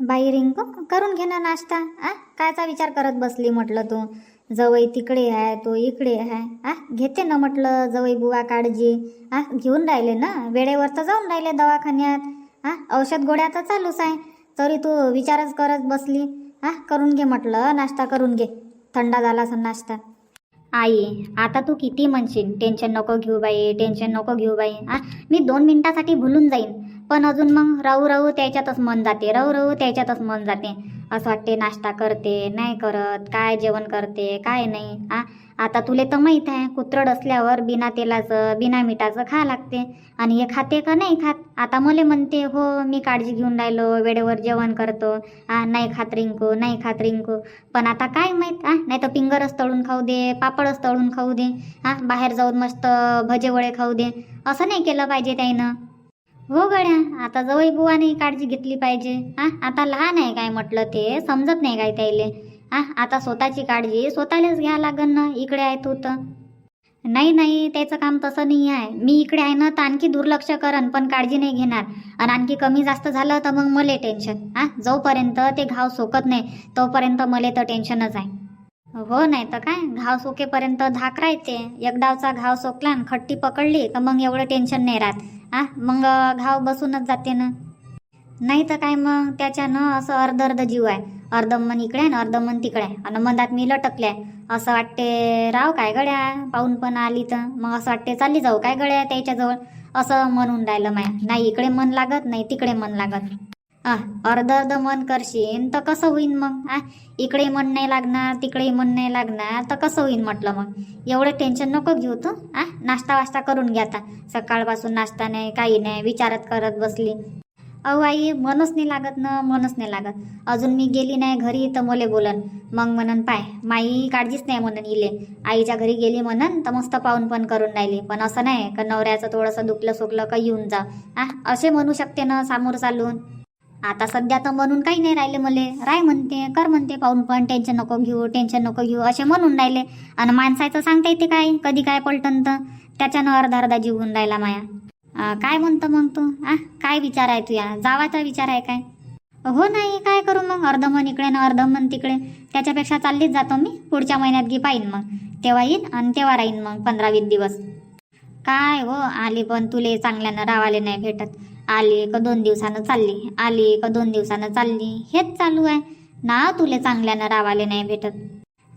बाई रिंकू करून घे ना नाश्ता आ? कायचा विचार करत बसली म्हटलं तू? जवई तिकडे आहे तो इकडे आहे आ? घेते ना म्हटलं जवई बुवा काळजी. आ? घेऊन राहिले ना? वेळेवर तर जाऊन राहिले दवाखान्यात. आ? औषध गोळ्या तर चालूच आहे. तरी तू विचारच करत बसली. आ? करून घे म्हटलं नाश्ता करून घे. थंडा झाला असं नाश्ता. आई आता तू किती म्हणशील? टेन्शन नको घेऊ बाई टेन्शन नको घेऊ बाई. आ? मी दोन मिनिटासाठी भुलून जाईन. पण अजून मग राहू राहू त्याच्यातच मन जाते राहू राहू त्याच्यातच मन जाते. असं वाटते नाश्ता करते नाही करत काय जेवण करते काय नाही आ? आता तुले तर माहीत आहे कुत्रड असल्यावर बिना तेलाचं बिना मिठाचं खा लागते. आणि हे खाते का नाही खात? आता मले म्हणते हो मी काळजी घेऊन राहिलो वेळेवर जेवण करतो. आ नाही खात रिंकू नाही खात रिंकू. पण आता काय माहीत आ? नाही तर पिंगरच तळून खाऊ दे पापडच तळून खाऊ दे आ? बाहेर जाऊन मस्त भजे वडे खाऊ दे. असं नाही केलं पाहिजे त्याईनं. हो गड्या आता जवळ बुवाने काळजी घेतली पाहिजे. हा आता लहान आहे काय म्हटलं ते समजत नाही काय त्याले हा आता स्वतःची काळजी स्वतःलाच घ्या लागन ना इकडे आहे तू तर. नाही नाही त्याचं काम तसं नाही आहे. मी इकडे आहे ना तर आणखी दुर्लक्ष करन पण काळजी नाही घेणार. आणि आणखी कमी जास्त झालं तर मग मले टेन्शन हा जोपर्यंत ते घाव सोकत नाही तोपर्यंत मले तर टेन्शनच आहे. हो नाही तर काय घाव सोकेपर्यंत धाक राहते एकदावचा घाव सोकला आणि खट्टी पकडली तर मग एवढं टेन्शन नाही राहत. आ मग घाव बसूनच जाते ना. नाही तर काय मग त्याच्यानं असं अर्ध अर्ध जीव आहे. अर्ध मन इकडे आहे अर्ध मन तिकडे. आहे आणि मनात मी लटकले. आहे असं वाटते राव काय गड्या पाहून पण आली तर. मग असं वाटते चालली जाऊ काय गड्या त्याच्याजवळ? असं म्हणून राहिलं माया. नाही इकडे मन लागत नाही तिकडे मन लागत. आ अर्ध अर्ध मन करशील. तर कसं होईन मग? आ इकडे मन नाही लागणार तिकडे मन नाही लागणार तर कसं होईन म्हटलं मग? एवढं टेन्शन नको घेऊ तू. आ नाश्ता वाश्ता करून घ्या आता. सकाळपासून नाश्ता नाही काही नाही विचारत करत बसली. अहो आई मनच नाही लागत ना मनच नाही लागत. अजून मी गेली नाही घरी तर मले बोलन. मग म्हणन पाय माई काळजीच नाही म्हणन इले. आईच्या घरी गेली म्हणन तर मस्त पाहून पण करून राहिली. पण असं नाही का नवऱ्याचं थोडंसं दुखलं सुकलं का येऊन जा. आ असे म्हणू शकते ना समोर चालून? आता सध्या तर म्हणून काही नाही राहिले मले. राय म्हणते कर म्हणते पाहून पण टेन्शन नको घेऊ टेन्शन नको घेऊ असे म्हणून राहिले. आणि माणसाचं सांगता येते काय? कधी काय पलटन तर. त्याच्यानं अर्धा अर्धा जीव होऊन राहिला माया. काय म्हणतो मग तू? आ काय विचार आहे तुया? जावाचा विचार आहे काय? हो नाही काय करू मग? अर्धमन इकडे ना अर्धमन तिकडे. त्याच्यापेक्षा चाललीच जातो मी. पुढच्या महिन्यात घे पाहीन मग. तेव्हा येईन आणि तेव्हा राहीन मग पंधरा वीस दिवस. काय हो आली पण तुले चांगल्यानं रावाले नाही भेटत. आली का दोन दिवसानं चालली आली का दोन दिवसानं चालली हेच चालू आहे. ना तुले चांगल्यानं रावाले नाही भेटत.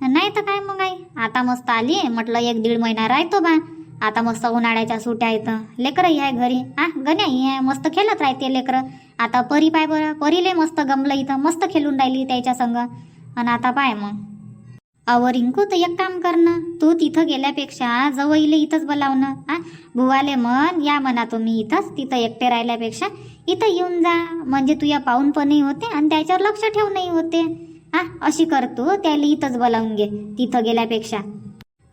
नाही तर काय मग आई? आता मस्त आली म्हटलं एक दीड महिना राहतो बा. आता मस्त उन्हाळ्याच्या सुट्या येतं लेकरंही आहे घरी. आ गण्याही आहे मस्त खेळत राहते लेकरं. आता परी पाय बरं परीले मस्त गमलं इथं मस्त खेळून राहिली त्याच्या संग. आणि आता पाय मग. अव रिंकू तर एक काम करणं तू तिथं गेल्यापेक्षा जवळीले इथंच बोलावणं आ बुवाले मन या म्हणा तुम्ही इथंच तिथं एकटे राहिल्यापेक्षा इथं येऊन जा. म्हणजे तुया पाहून पणही होते आणि त्याच्यावर लक्ष ठेवणंही होते. आ अशी कर तू त्याला इथंच बोलावून घे तिथं गेल्यापेक्षा.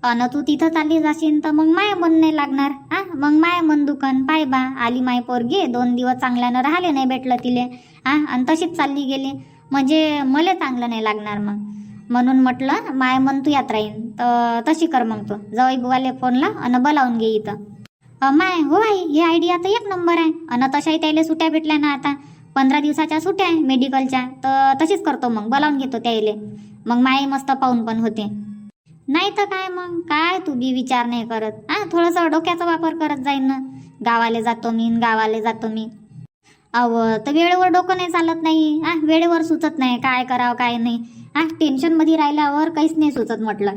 अन तू तिथं चालली जाशील तर मग माय मन नाही लागणार आ मग माय मन दुकान पाय बा आली माय पोरगी दोन दिवस चांगल्यानं राहिले नाही भेटलं तिले आ आणि तशीच चालली गेली. म्हणजे मला चांगलं नाही लागणार मग. म्हणून म्हटलं माय म्हण तू यात राहीन तर तशी कर मग तू. जवळ बुवाले फोनला अन बोलावून घे इथं. माय हो आई हे आयडिया तर एक नंबर आहे. अन तशाही त्याला सुट्या भेटल्या ना आता. पंधरा दिवसाच्या सुट्या आहे मेडिकलच्या. तर तशीच करतो मग. बोलावून घेतो त्याले मग माय मस्त पाहून पण होते. नाही तर काय मग? काय तू बी विचार नाही करत. हा थोडंसं डोक्याचा वापर करत जाईन ना. गावाले जातो मी गावाले जातो मी. अव तर वेळेवर डोकं नाही चालत नाही. हा वेळेवर सुचत नाही. काय करावं काय नाही. हा टेन्शनमध्ये राहिल्यावर काहीच नाही सुचत म्हटलं.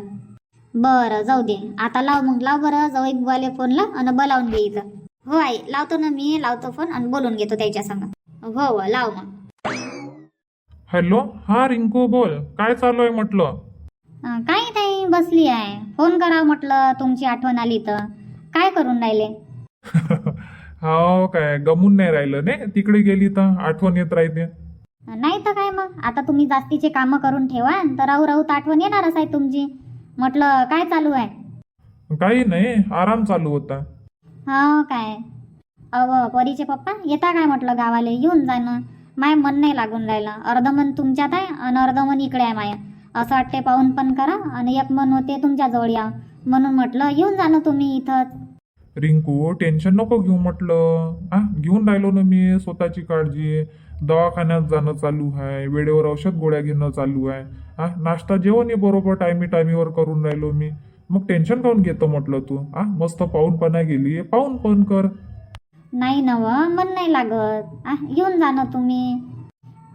बरं जाऊ दे. आता लाव मग लाव बरं. जाऊ एक बुवाले फोनला आणि बोलावून घे इथं. हो आई. लावतो ना मी. लावतो फोन आणि बोलून घेतो त्याच्या संग. हो हो लाव मग. हॅलो हा रिंकू बोल. काय चालू आहे म्हटलं? काही नाही बसली आहे. फोन करावं म्हटलं तुमची आठवण आली तर. काय करून राहिले? हा काय गमून नाही राहिलं ने? तिकडे गेली तर आठवण येत राहते नाही तर काय मग? आता तुम्ही जास्तीचे कामं करून ठेवा तर राहू राहू आठवण येणारच आहे तुमची. म्हटलं काय चालू आहे? काही नाही आराम चालू होता. हा काय? अव परीचे पप्पा येता काय म्हटलं गावाले? येऊन जा ना. माय मन नाही लागून राहिलं. अर्ध मन तुमच्यात आहे आणि अर्ध मन इकडे आहे माया. असं वाटते पाहून पण करा आणि एक मन होते तुमच्याजवळ या. म्हणून म्हटलं येऊन जा ना तुम्ही इथंच. रिंकू टेन्शन नको घेऊ म्हटलं. आ घेऊन राहिलो ना मी स्वतःची काळजी. दवाखान्यात जाणं चालू आहे वेळेवर औषध गोळ्या घेणं चालू आहे. हा नाश्ता जेवणही बरोबर टायमी टायमीवर करून राहिलो मी. मग टेन्शन काऊन घेतो म्हटलं तू? हा मस्त पाहूनपणा गेली. पाहून पण कर. नाही नव मन नाही लागत. आ येऊन जा ना तुम्ही.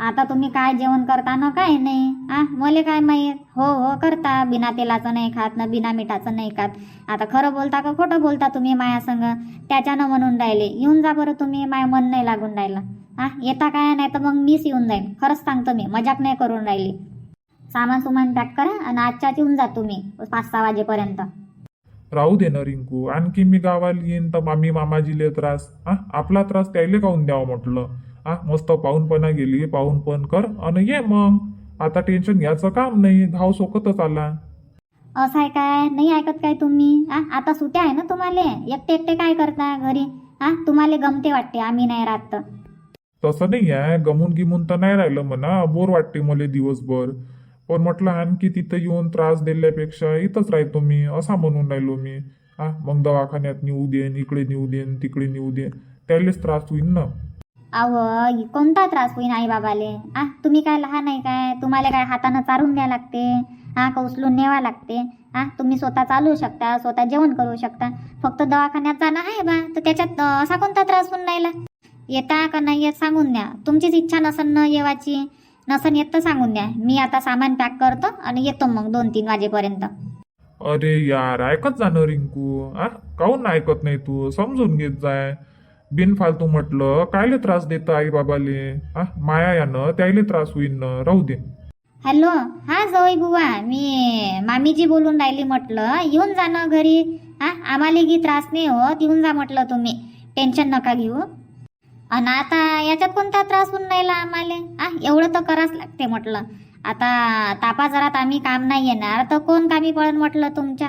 आता तुम्ही काय जेवण करता ना काय नाही? आ मले काय माहीत? हो हो करता. बिना तेलाचं नाही खात ना बिना मिठाचं नाही खात. आता खरं बोलता का खोटं बोलता तुम्ही माया संग त्याच्यानं म्हणून राहिले. येऊन जा बरं तुम्ही माय मन नाही लागून राहिलं. आ येता काय नाही तर मग मीच येऊन जाईन. खरंच सांगतो मी मजाक नाही करून राहिली. सामान सुमान पॅक करा आणि आजच्याच येऊन जा तुम्ही पाच सहा वाजेपर्यंत. राहू दे ना रिंकू आणखी मी गावाला येईन तर मामी मामाजीले त्रास. हा आपला त्रास त्याले काऊन द्यावं म्हटलं? हा मस्त पाहूनपणा गेली पाहून पण कर आणि ये मग. आता टेन्शन घ्यायचं काम नाही घाव सोकतच आला. असं आहे काय? नाही ऐकत काय तुम्ही? आ आता सुट्या आहे ना तुम्हाला? एकटे एकटे काय करता घरी? आ तुम्हाला गमते वाटते आम्ही नाही राहत. तसं नाही आहे. गमून गिमून तर नाही राहिलं म्हणा. बोर वाटते मला दिवसभर. पण म्हटलं आणखी तिथं येऊन त्रास दिल्यापेक्षा इथंच राहतो मी. असा म्हणून राहिलो मी. हा मग दवाखान्यात नेऊ देन इकडे नेऊ देन तिकडे नेऊ देन. त्यालेच त्रास होईन ना. अहो कोणता त्रास होईन आई बाबाले? आ तुम्ही काय लहान आहे काय? तुम्हाला काय हातानं चारून द्या लागते? हा का उचलून न्यावा लागते? हा तुम्ही स्वतः चालू शकता स्वतः जेवण करू शकता. फक्त दवाखान्यात जाणं आहे बा. तर त्याच्यात असा कोणता त्रास होऊन राहिला? येता का नाही येत सांगून द्या. तुमचीच इच्छा नसन न येवाची नसन येत तर सांगून द्या. मी आता सामान पॅक करतो आणि येतो मग दोन तीन वाजेपर्यंत. अरे यार ऐकत जा ना रिंकू. आ काहून ऐकत नाही तू? समजून घेत जाय. बिनफालतू म्हटलं कायले त्रास देतं आई बाबाले आ माया यानं त्याले त्रास होईन ना. राहू दे. हॅलो हा जवळ बुवा मी मामीजी बोलून राहिली म्हटलं येऊन जा ना घरी. हा आम्हाला की त्रास नाही होत येऊन जा म्हटलं तुम्ही. टेन्शन नका घेऊ. आणि आता याच्यात कोणता त्रास होऊन राहिला आम्हाला? आ एवढं तर करावंच लागते म्हटलं. आता तापाजरात आम्ही काम नाही येणार तर कोण कामी पळण म्हटलं तुमच्या?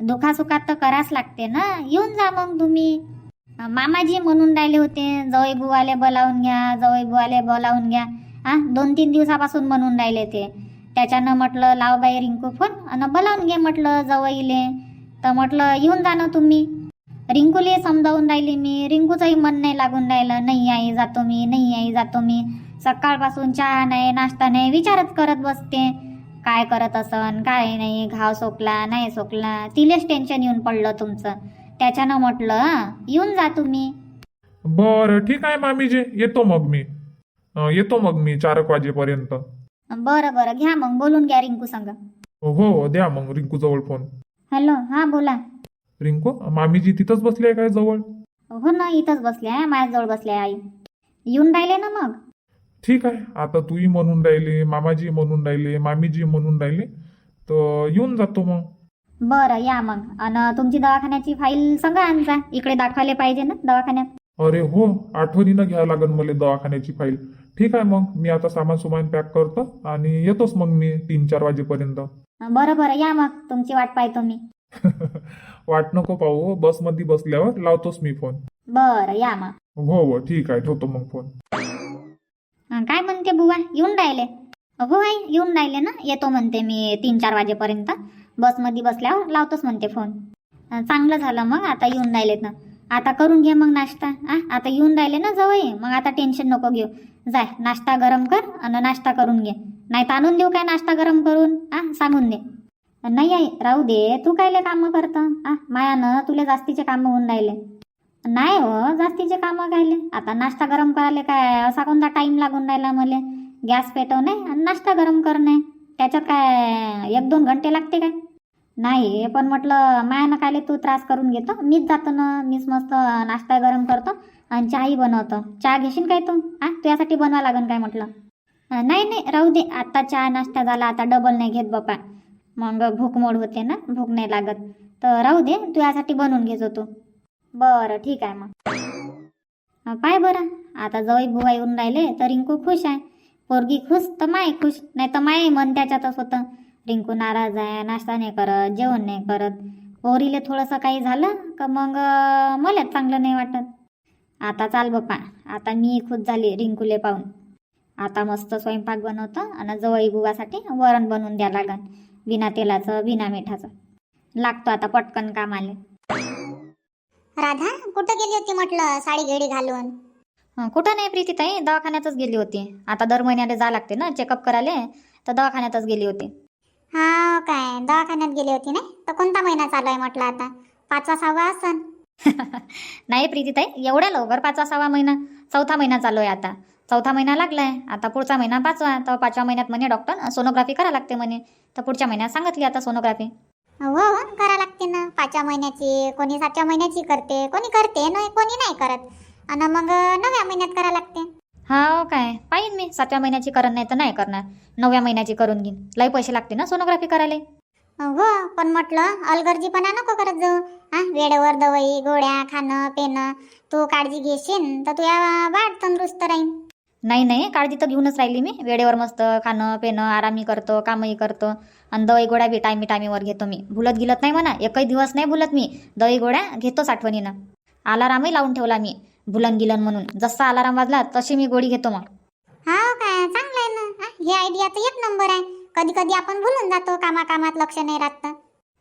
दुखासुखात तर करावंच लागते ना? येऊन जा मग तुम्ही. मामाजी म्हणून राहिले होते जवळ बुवाले बोलावून घ्या जवळ बुवाले बोलावून घ्या. हा दोन तीन दिवसापासून म्हणून राहिले ते. त्याच्यानं म्हटलं लाव बाई रिंकू फोन आणि बोलावून घे म्हटलं जवईले तर म्हटलं येऊन जा ना तुम्ही. रिंकूले समजावून राहिली मी. रिंकूचंही मन नाही लागून राहिलं. नाही आई जातो मी नाही आई जातो मी. सकाळपासून चहा नाही नाश्ता नाही विचारच करत बसते. काय करत असन? काय नाही? घाव सोकला नाही सोकला. तिलेच टेन्शन येऊन पडलं तुमचं. त्याच्यानं म्हटलं येऊन जा तुम्ही. बरं ठीक आहे मामीजी. येतो मग मी. येतो मग मी चार वाजेपर्यंत. बरं बरं. घ्या मग. बोलून घ्या रिंकू संग. हो हो द्या मग रिंकू जवळ फोन. हॅलो हा बोला. रिंकू मामीजी तिथंच बसली आहे काय जवळ? हो ना इथंच बसले आहे माझ्याजवळ बसले आहे आई. येऊन राहिले ना मग? ठीक आहे आता तूही म्हणून राहिली मामाजी म्हणून राहिले मामीजी म्हणून राहिले तर येऊन जातो मग. बरं या मग. आणि तुमची दवाखान्याची फाईल सांगा आणजा इकडे दाखवायला पाहिजे ना दवाखान्यात. अरे हो आठवणीनं घ्यावं लागेल मला दवाखान्याची फाईल. ठीक आहे मग मी आता सामान सुमान पॅक करतो आणि येतोच मग मी तीन चार वाजेपर्यंत. बरं बरं या मग. तुमची वाट पाहतो मी. वाट नको पाहू बसमध्ये बसल्यावर लावतोच मी फोन. बरं या मग. हो हो. ठीक आहे. ठेवतो मग फोन. अं, काय म्हणते बुवा? येऊन राहिले. हो आई येऊन राहिले ना? येतो म्हणते मी तीन चार वाजेपर्यंत. बसमध्ये बसल्यावर लावतोच म्हणते फोन. अं, चांगलं झालं मग. आता येऊन राहिलेत ना. आता करून घे मग नाश्ता. आ आता येऊन राहिले ना जवळ मग आता टेन्शन नको घेऊ. जाय नाश्ता गरम कर आणि नाश्ता करून घे. नाही तर आणून देऊ काय नाश्ता गरम करून? आ सांगून दे. नाही आई राहू दे. तू कायले कामं करतं? आ मायानं तुला जास्तीचे कामं होऊन राहिले. नाही हो जास्तीचे कामं कायले? आता नाश्ता गरम करायला काय? असा कोणता टाइम लागून राहिला मला? गॅस पेटवणे आणि नाश्ता गरम करणे त्याच्यात काय एक दोन घंटे लागते काय? नाही पण म्हटलं मायानं कायले तू त्रास करून घेतो? मीच जातो ना मीच मस्त नाश्ता गरम करतो आणि चहाही बनवतो. चहा घेशील काय तू? आ तुझ्यासाठी बनवा लागेल काय म्हटलं? नाही नाही राहू दे. आता चहा नाश्ता झाला आता डबल नाही घेत बापा मग भूकमोड होते ना भूक नाही लागत. तर राहू दे तू यासाठी बनवून घेतो तू. बरं ठीक आहे मग. पाय बरं. आता जवळ बुवा येऊन राहिले तर रिंकू खुश आहे. पोरगी खुश तर माय खुश नाही तर माय मन त्याच्यातच होतं. रिंकू नाराज आहे नाश्ता नाही करत जेवण नाही करत. पोरीले थोडंसं काही झालं का मग मला मलाच चांगलं नाही वाटत. आता चाल बाप्पा आता मी खुश झाली रिंकूले पाहून. आता मस्त स्वयंपाक बनवतो आणि जवळ बुवासाठी वरण बनवून द्या लागन. बिना तेलाचं बिना मिठाचं. लागतो आता पटकन कामाले. राधा कुठं गेली होती म्हटलं साडी घेडी घालून? हं, कुठं नाही प्रीती ताई दवाखान्यातच गेली होती. आता दर महिन्याला जा लागते ना चेकअप करायला तर दवाखान्यातच गेली होती. हा काय दवाखान्यात गेली होती ना तर कोणता महिना चालू आहे म्हटलं आता? पाचवा सहावा असन? नाही प्रीती ताई एवढ्या लवकर पाचवा सहावा महिना चौथा महिना चालू आहे आता. चौथा महिना लागलाय आता पुढचा महिना पाचवा तर पाचव्या महिन्यात म्हणे डॉक्टर सोनोग्राफी करा लागते म्हणे. तर पुढच्या महिन्यात सांगितली आता सोनोग्राफी हो हो करा लागते ना. पाचव्या महिन्याची कोणी सातव्या महिन्याची करते कोणी करते नाही कोणी नाही करत. आणि मग नव्या महिन्यात करा लागते. हा काय? पाहिन मी. सातव्या महिन्याची करण नाही तर नाही करणार. नवव्या महिन्याची करून घेईन. लई पैसे लागते ना सोनोग्राफी करायला? हो पण म्हटलं अलगर्जीपणा नको करत जाऊ. हा वेळेवर दवाई गोळ्या खाणं पिणं. तू काळजी घेशील तर तुझ्या बाळ तंदुरुस्त राहील नाही नाही काळजी तर घेऊनच राहिली मी. वेळेवर मस्त खाणं पिणं आरामही करतो कामही करतो. आणि दवाई गोळ्या बी टायमी टायमीवर घेतो मी. भुलत गिलत नाही म्हणा एकही दिवस नाही भुलत मी. दवाई गोळ्या घेतोच आठवणीनं. अलारामही लावून ठेवला मी भुलन गिलन म्हणून. जसा अलाराम वाजला तशी मी गोळी घेतो मग. हा काय चांगलं आहे ना. हा, ही आयडिया तर एक नंबर आहे. कधी कधी आपण भुलून जातो कामाकामात लक्ष नाही राहत तर.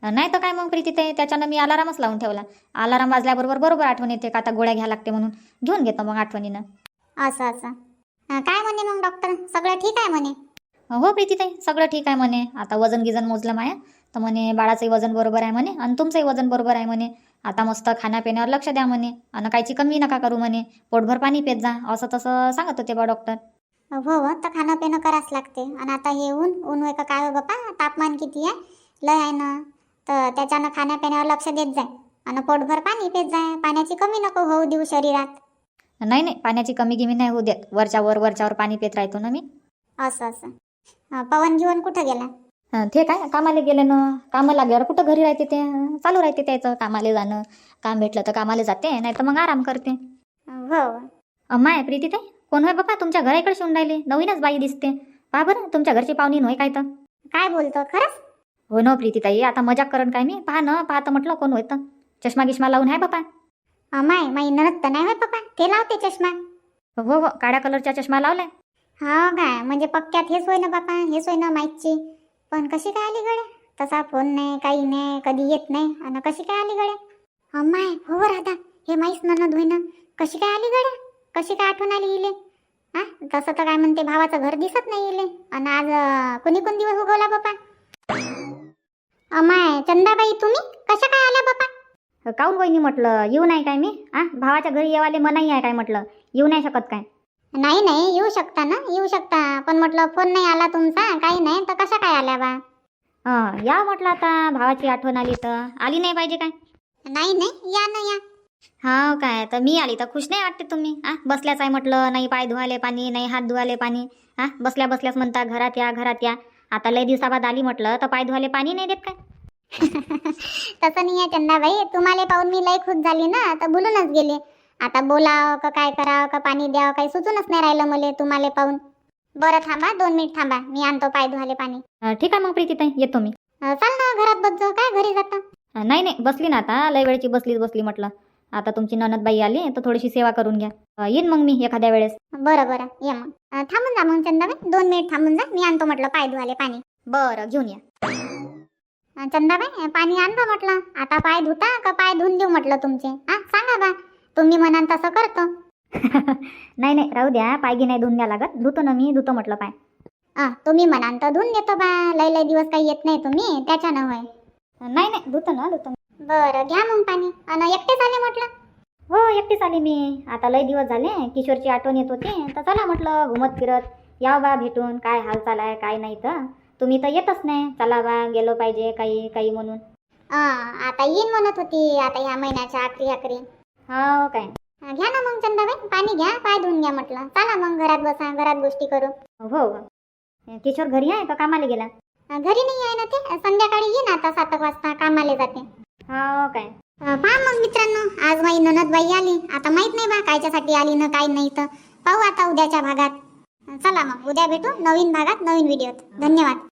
नाही तर काय मग प्रीती ते? त्याच्यानं मी अलारामच लावून ठेवला. अलाराम वाजल्याबरोबर बरोबर आठवण येते का? आता गोळ्या घ्या लागते म्हणून. घेऊन घेतो मग आठवणीनं. असं असं. काय म्हणे मग डॉक्टर सगळं ठीक आहे म्हणे? हो प्रीतीताई सगळं ठीक आहे म्हणे. आता वजन गिजन मोजलं माया. तर म्हणे बाळाचंही वजन बरोबर आहे म्हणे आणि तुमचंही वजन बरोबर आहे म्हणे. आता मस्त खाण्यापिण्यावर लक्ष द्या म्हणे आणि कायची कमी नका करू म्हणे. पोटभर पाणी पेत जा असं तसं सांगत होते बा डॉक्टर हो हो तर खाणं पिणं करावंच लागते. आणि आता हे ऊन ऊन का काय हो बापा तापमान किती आहे? लय आहे ना. तर त्याच्यानं खाण्यापिण्यावर लक्ष देत जाय. आणि पोटभर पाणी पेत जाय. पाण्याची कमी नको होऊ देऊ शरीरात. नाही नाही पाण्याची कमी गिमी नाही होऊ देत. वरच्या वर वरच्यावर पाणी पेत राहतो ना मी. असं असं. हा, पवन घेऊन कुठं गेला? हं, ते काय कामाला गेले ना. कामाला लागल्यावर कुठं घरी राहते ते? हं, चालू राहते त्याचं कामाला जाणं. काम भेटलं तर कामाला जाते नाही तर मग आराम करते. हो अम्माय प्रीतीताई कोण होय बापा तुमच्या घराकडे शिवून राहिले. नवीनच बाई दिसते. पहा बरं तुमच्या घरची पाहुणी होय काय तर? काय बोलतो खरंच? हो ना प्रीतीताई आता मजाक करण काय मी? पहा ना पाहतं म्हटलं कोण होतं चष्मा गिष्मा लावून आहे बापा. अमाय माई ननद तर नाही होय पप्पा. ते लावते चष्मा. हो हो काळ्या कलरचा चष्मा लावलाय. हा काय म्हणजे पक्क्यात हेच होय ना बापा हेच होय ना माईकची. पण कशी काय आली गड्या? तसा फोन नाही काही नाही कधी येत नाही. आणि कशी काय आली गड्या? अम्माय हो राधा. हे माईस ननद होय ना कशी काय आली गड्या? कशी काय आठवण आली इले हा तसं तर काय म्हणते भावाचं घर दिसत नाही इले आणि आज कोणी कोण दिवस उगवला बापा अमाय चंदाबाई तुम्ही? कशा काय आल्या बापा काऊन वहिनी म्हटलं? येऊ नाही काय मी? आ? भावाच्या घरी येवाले मनाई आहे काय म्हटलं? येऊ नाही शकत काय? नाही नाही येऊ शकता ना? येऊ शकता. पण म्हटलं फोन नाही आला तुमचा? काही नाही? तर कशा काय आल्या बा? हं या म्हटलं आता. भावाची आठवण आली तर. आली नाही पाहिजे काय? नाही नाही. या ना या. हा काय? तर मी आली तर खुश नाही वाटते तुम्ही? आ? बसल्याच आहे म्हटलं. नाही पाय धुवाले पाणी नाही हात धुवाले पाणी. हा बसल्या बसल्याच म्हणता घरात या घरात या. आता लय दिवसाबाद आली म्हटलं तर पाय धुवाले पाणी नाही देत काय? तसं नाही आहे चंदाबाई तुम्हाला पाहून मी लय खुश झाली ना. तर बोलूनच गेले. आता बोलाव का काय करावं का पाणी द्यावं काही सुचूनच नाही राहिलं मला तुम्हाला पाहून. बरं थांबा दोन मिनिट थांबा. मी आणतो पाय धुवाले पाणी. अं, ठीक आहे मग प्रीतीताई येतो मी. अं, चाल ना घरात बस काय घरी जाता? अं, नाही नाही. बसली ना आता. लय वेळची बसलीच बसली म्हटलं. आता तुमची ननदबाई आली तर थोडीशी सेवा करून घ्या. अं, येईन मग मी एखाद्या वेळेस. बरं बरं. ये मग. अं, थांबून जा मग चंदाबाई दोन मिनिट थांबून जा. मी आणतो म्हटलं पाय धुवाले पाणी. बरं घेऊन या. चंदाबाई पाणी आणतो म्हटलं. आता पाय धुता का पाय धुवून देऊ म्हटलं तुमचे? हा सांगा बा. तुम्ही म्हणाल तसं करतो. नाही नाही राहू द्या. पायगी नाही धुवून द्या लागत. धुतो ना मी धुतो म्हटलं पाय. अं, तुम्ही म्हणाल तर धुवून देतो बा. लय लय दिवस काही येत नाही तुम्ही त्याच्यानं होय. नाही नाही धुतो ना धुतो बरं घ्या मग पाणी. आणि एकटेच आले म्हटलं? हो एकटीच आली मी. आता लय दिवस झाले. किशोरची आठवण येत होती. तर चला म्हटलं घुमत फिरत याव बा भेटून. काय हालचाल आहे काय नाही तर. तुम्ही तर येतच नाही. चला बा गेलो पाहिजे काही काही म्हणून. आता येईन म्हणत होती. आता ह्या महिन्याच्या आखरी आखरी. हो काय? घ्या ना मग चंदाबाई पाणी घ्या पाय धुवून घ्या म्हटलं. चला मग घरात बसा घरात गोष्टी करू. हो हो. किशोर घरी आहे का? कामाला गेला? घरी नाही आहे ना ते. संध्याकाळी येईन आता सात एक वाजता कामाला जाते. हो काय? अं, पहा मग मित्रांनो आज माझी ननदबाई आली. आता माहीत नाही बा कायच्यासाठी आली ना काही नाही तर. पाहू आता उद्याच्या भागात. चला मग उद्या भेटू नवीन भागात नवीन व्हिडिओत धन्यवाद.